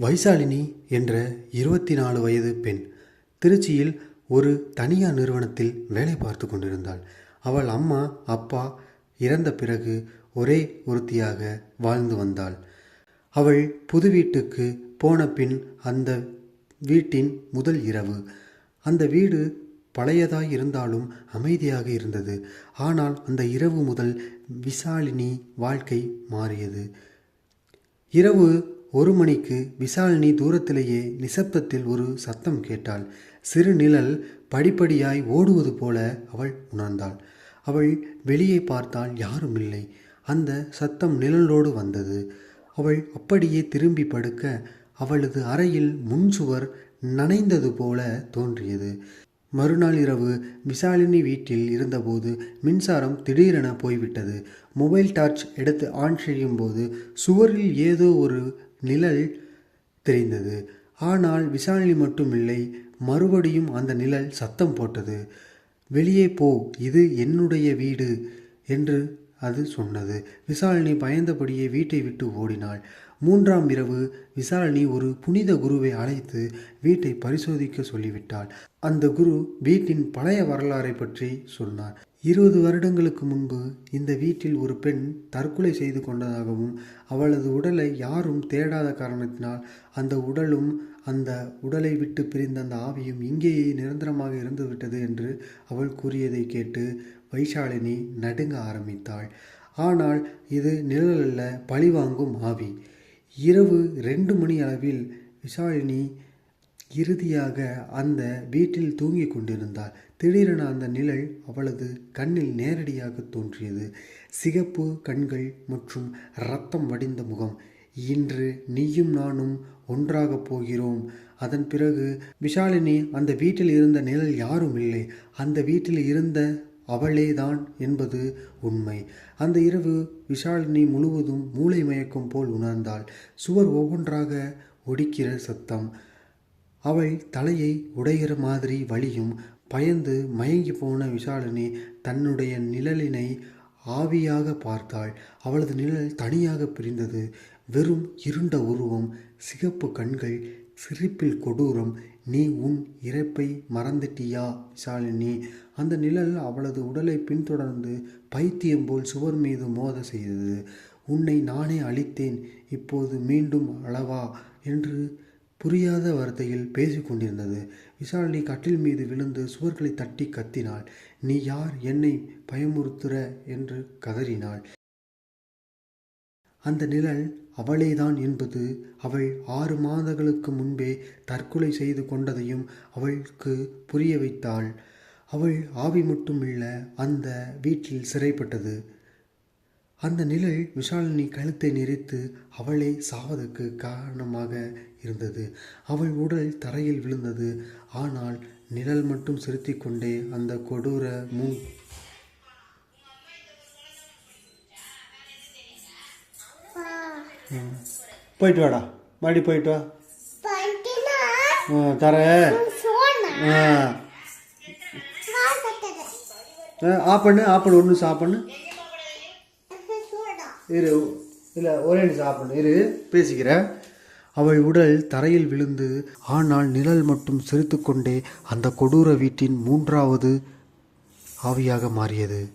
வைசாலினி என்ற இருபத்தி நாலு வயது பெண் திருச்சியில் ஒரு தனியார் நிறுவனத்தில் வேலை பார்த்து கொண்டிருந்தாள். அவள் அம்மா அப்பா இறந்த பிறகு ஒரே ஒருத்தியாக வாழ்ந்து வந்தாள். அவள் புது வீட்டுக்கு போன பின் அந்த வீட்டின் முதல் இரவு. அந்த வீடு பழையதாய் இருந்தாலும் அமைதியாக இருந்தது. ஆனால் அந்த இரவு முதல் விசாலினி வாழ்க்கை மாறியது. இரவு ஒரு மணிக்கு விசாலினி தூரத்திலேயே நிசப்தத்தில் ஒரு சத்தம் கேட்டாள். சிறு நிழல் படிப்படியாய் ஓடுவது போல அவள் உணர்ந்தாள். அவள் வெளியே பார்த்தால் யாரும் இல்லை. அந்த சத்தம் நிழலோடு வந்தது. அவள் அப்படியே திரும்பி படுக்க அவளது அறையில் முன்சுவர் நனைந்தது போல தோன்றியது. மறுநாள் இரவு விசாலினி வீட்டில் இருந்தபோது மின்சாரம் திடீரென போய்விட்டது. மொபைல் டார்ச் எடுத்து ஆன் செய்யும்போது சுவரில் ஏதோ ஒரு நிழல் தெரிந்தது. ஆனால் விசாரணை மட்டுமில்லை மறுபடியும் அந்த நிழல் சத்தம் போட்டது. வெளியே போ இது என்னுடைய வீடு என்று அது சொன்னது. விசாலினி பயந்தபடியே வீட்டை விட்டு ஓடினாள். மூன்றாம் இரவு விசாலினி ஒரு புனித குருவை அழைத்து வீட்டை பரிசோதிக்க சொல்லிவிட்டாள். அந்த குரு வீட்டின் பழைய வரலாறை பற்றி சொன்னார். இருபது வருடங்களுக்கு முன்பு இந்த வீட்டில் ஒரு பெண் தற்கொலை செய்து கொண்டதாகவும் அவளது உடலை யாரும் தேடாத காரணத்தினால் அந்த உடலும் அந்த உடலை விட்டு பிரிந்த அந்த ஆவியும் இங்கேயே நிரந்தரமாக இருந்துவிட்டது என்று அவள் கூறியதை கேட்டு வைஷாலினி நடுங்க ஆரம்பித்தாள். ஆனால் இது நிழலல்ல பழிவாங்கும் ஆவி. இரவு ரெண்டு மணி அளவில் விஷாலினி இறுதியாக அந்த வீட்டில் தூங்கிக் கொண்டிருந்தாள். திடீரென அந்த நிழல் அவளது கண்ணில் நேரடியாக தோன்றியது. சிகப்பு கண்கள் மற்றும் இரத்தம் வடிந்த முகம். இன்று நீயும் நானும் ஒன்றாகப் போகிறோம். அதன் பிறகு விஷாலினி அந்த வீட்டில் இருந்த நிழல் யாரும் இல்லை. அந்த வீட்டில் இருந்த அவளேதான் என்பது உண்மை. அந்த இரவு விஷாலினி முழுவதும் மூளை மயக்கம் போல் உணர்ந்தாள். சுவர் ஒவ்வொன்றாக ஒடிக்கிற சத்தம். அவள் தலையை உடைகிற மாதிரி வலியும் பயந்து மயங்கி போன விஷாலினி தன்னுடைய நிழலினை ஆவியாக பார்த்தாள். அவளது நிழல் தனியாக பிரிந்தது. வெறும் இருண்ட உருவம் சிகப்பு கண்கள் சிரிப்பில் கொடூரம் நீ உன் இறப்பை மறந்துட்டியா விஷாலினி? அந்த நிழல் அவளது உடலை பின்தொடர்ந்து பைத்தியம் போல் சுவர் மீது மோத செய்தது. உன்னை நானே அழித்தேன். இப்போது மீண்டும் அளவா என்று புரியாத வார்த்தையில் பேசிக்கொண்டிருந்தது. நீ கட்டில் மீது விழுந்து சுவர்களை தட்டி கத்தினாள். நீ யார்? என்னை பயமுறுத்துற? என்று கதறினாள். அந்த நிழல் அவளேதான் என்பது அவள் ஆறு மாதங்களுக்கு முன்பே தற்கொலை செய்து கொண்டதையும் அவளுக்கு புரிய வைத்தாள். அவள் ஆவி மட்டுமில்ல அந்த வீட்டில் சிறைப்பட்டது. அந்த நிழல் விஷாலினி கழுத்தை நெரித்து அவளை சாவதற்கு காரணமாக இருந்தது. அவள் உடல் தரையில் விழுந்தது. ஆனால் நிழல் மட்டும் சிரித்திக் கொண்டே அந்த கொடூர மூ. போயிட்டு வாடா. மறுபடி போயிட்டு வா. பண்ணினா ஆ, ஆ. ஆ, பண்ணு பண்ணு ஒன்று சோடா இரு இல்லை ஒரே சாப்பிடணும் இரு. பேசிக்கிறேன். அவள் உடல் தரையில் விழுந்து ஆனால் நிழல் மட்டும் சிரித்துக்கொண்டே அந்த கொடூர வீட்டின் மூன்றாவது ஆவியாக மாறியது.